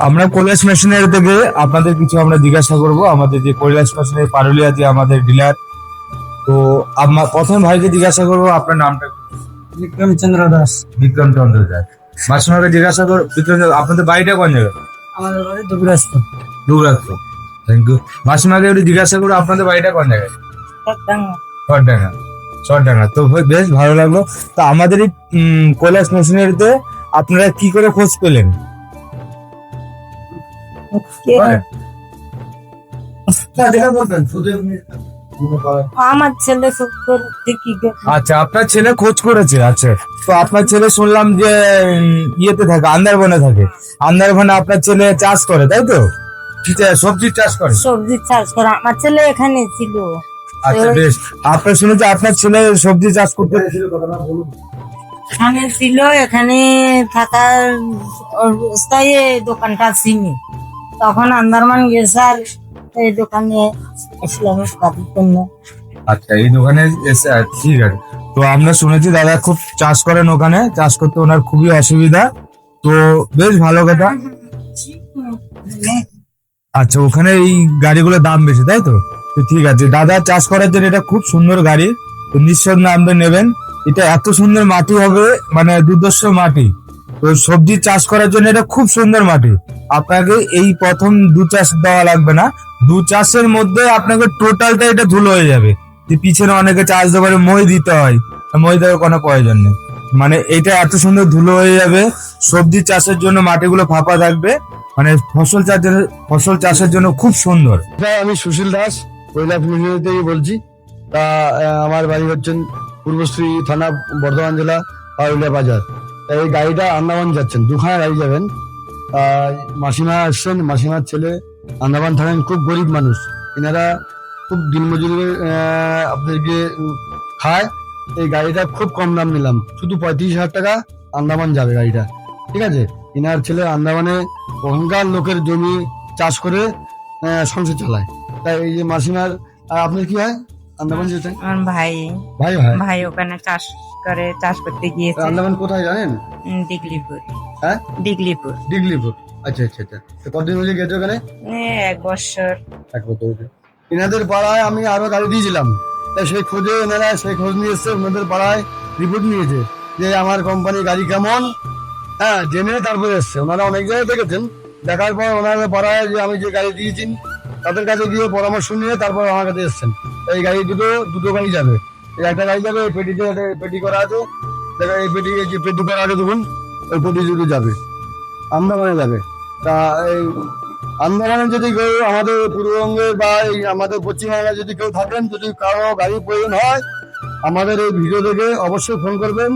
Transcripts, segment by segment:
আমরা কৈলাস মেশিনের থেকে আপনাদের কিছু আমরা জিজ্ঞাসা করব। আমাদের যে কৈলাস মেশিনের পারুলিয়া যে আমাদের ডিলার। তো আমার প্রথম ভাইকে জিজ্ঞাসা করব আপনার নামটা? বিক্রম চন্দ্র দাস। বিক্রম চন্দ্র দাস। মাসিমাকে জিজ্ঞাসা করো বিক্রম আপনাদের বাড়িটা কোন জায়গায়? আমাদের বাড়ি দুবরাজপুর। দুবরাজপুর। থ্যাংক ইউ মাসিমাকে একটু জিজ্ঞাসা করো আপনাদের বাড়িটা কোন জায়গায়? চটডাঙ্গা। চটডাঙ্গা। তো বেশ ভালো লাগল। তো আমাদের এই কৈলাস মেশিনারিতে আপনারা কি করে খোঁজ পেলেন? আমার ছেলে গে। আচ্ছা আপনার ছেলে খোঁজ করেছে আচ্ছা। তো আপনার ছেলে শুনলাম যে ইয়েতে থাকে আন্দারবনে থাকে। আন্দারবনে আপনার ছেলে চাষ করে তাই তো? কি চাষ? সবজির চাষ করে? সবজি চাষ করে আমার ছেলে এখানে ছিল। আচ্ছা বেশ। আপনার শুনেছি আপনার ছেলে সবজি চাষ করতে এখানে ছিল এখানে থাকার অবস্থায় দোকানটা ছিনি তখন আন্দারমান গেছে আর এই দোকানে আসলাম কাজের জন্য। আচ্ছা এই দোকানে এসে আচ্ছা, ঠিক আছে। তো আমরা শুনেছি দাদা খুব চাষ করেন ওখানে চাষ করতে ওনার খুবই অসুবিধা। তো বেশ ভালো কথা। আচ্ছা ওখানে এই গাড়িগুলোর দাম বেশি তাই তো? তো ঠিক আছে দাদা চাষ করার জন্য এটা খুব সুন্দর গাড়ি। তো নিঃসন্দেহে আপনি নেবেন। এটা এত সুন্দর মাটি হবে মানে দুর্দর্শ মাটি। তো সবজি চাষ করার জন্য এটা খুব সুন্দর মাটি। আপনাকে এই প্রথম দু চাষ দেওয়া লাগবে না। দু চাষের মধ্যে আপনাকে টোটালটা এটা ধুলো হয়ে যাবে। যে পিছনে অনেকে চাষ দেওয়ার মই দিতে হয়। মই দেওয়ার কোনো প্রয়োজন নেই। মানে এটা এত সুন্দর ধুলো হয়ে যাবে। সবজি চাষের জন্য মাটিগুলো ফাঁপা থাকবে। মানে ফসল চাষের ফসল চাষের জন্য খুব সুন্দর। হ্যাঁ আমি সুশীল দাস কৈলাস থেকে বলছি। তা আমার বাড়ি হচ্ছেন পূর্বশ্রী থানা, বর্ধমান জেলা পারুলিয়া বাজার। এই গাড়িটা আন্দামান যাচ্ছেন, দুখানা গাড়ি যাবেন। মাসিমা আসছেন, মাসিমার ছেলে আন্দামান থাকেন, খুব গরিব মানুষ। এনারা খুব দিনমজুরি আপনাদেরকে খায়। এই গাড়িটা খুব কম দাম নিলাম, শুধু পঁয়ত্রিশ হাজার টাকা আন্দামান যাবে গাড়িটা। ঠিক আছে? এনার ছেলে আন্দামানে ওখানকার লোকের জমি চাষ করে সংসার চালায়। তাই এই যে মাসিমার আপনার কি হয়? আন্দামান যেতেন আমার ভাই। ভাই ভাই? ভাই ওখানে চাষ করে চাষ করতে গিয়েছে। আন্দামান কোথায় জানেন? দিগলিপুর। হ্যাঁ? দিগলিপুর। ডিগলিপুর আচ্ছা আচ্ছা আচ্ছা। তো কতদিন হয়েছে গেছে ওখানে? এক বছর। এক বছর এনাদের পাড়ায় আমি আরও গাড়ি দিয়েছিলাম। তাই সেই খোঁজে এনারা সেই খোঁজ নিয়ে এসছে ওনাদের পাড়ায় রিপোর্ট নিয়েছে যে আমার কোম্পানির গাড়ি কেমন। হ্যাঁ জেনে তারপরে এসছে। ওনারা অনেক জায়গায় দেখেছেন। দেখার পর ওনাদের পাড়ায় যে আমি যে গাড়ি দিয়েছি তাদের কাছে গিয়ে পরামর্শ নিয়ে তারপর আমার কাছে এসছেন। এই গাড়ি দুটো দুটো গাড়ি যাবে। এই একটা গাড়ি যাবে, এই পেটিতে পেটি করা আছে। দেখা এই পেটি যে পেটি করা আছে দেখুন, ওই পেটি দুটো যাবে। আন্দামানে যাবে। তা এই আন্দামানে যদি কেউ আমাদের পূর্ববঙ্গে বা এই আমাদের পশ্চিমবাংলায় যদি কেউ থাকেন, যদি কারও গাড়ি প্রয়োজন হয়, আমাদের এই ভিডিও থেকে অবশ্যই ফোন করবেন।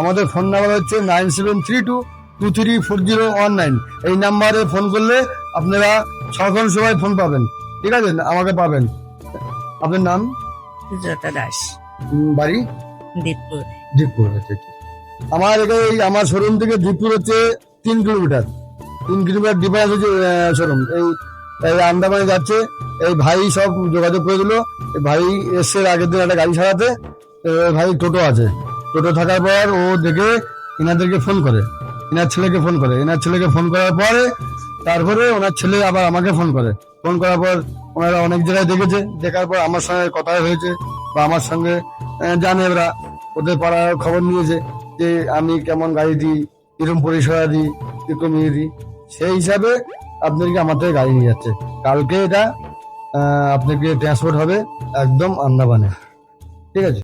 আমাদের ফোন নাম্বার হচ্ছে nine seven three two two three four zero one nine. এই নাম্বারে ফোন করলে আপনারা সকল সময় ফোন পাবেন। ঠিক আছে? আমাকে পাবেন। আপনার নাম? সুজাতা দাস। বাড়ি? দিতপুর জিতপুর আচ্ছা আচ্ছা। আমার এখানে এই আমার শোরুম থেকে জিতপুর হচ্ছে তিন কিলোমিটার তিন কিলোমিটার ডিফারেন্স হচ্ছে শোরুম এই এই আন্দামানে যাচ্ছে। এই ভাই সব যোগাযোগ করে দিল। ভাই এসছে আগের দিন একটা গাড়ি সারাতে। ভাই টোটো আছে। টোটো থাকার পর ও দেখে এনাদেরকে ফোন করে। এনার ছেলেকে ফোন করে। এনার ছেলেকে ফোন করার পরে তারপরে ওনার ছেলে আবার আমাকে ফোন করে। ফোন করার পর ওনারা অনেক জায়গায় দেখেছে। দেখার পর আমার সঙ্গে কথা হয়েছে বা আমার সঙ্গে জানে ওরা। ওদের পাড়ার খবর নিয়েছে যে আমি কেমন গাড়ি দিই কীরকম পরিষেবা দিই, কীরকম ইয়ে দিই। সেই হিসাবে আপনাদেরকে আমার থেকে গাড়ি নিয়ে যাচ্ছে। কালকে এটা আপনাকে ট্রান্সপোর্ট হবে একদম আন্দামানে। ঠিক আছে?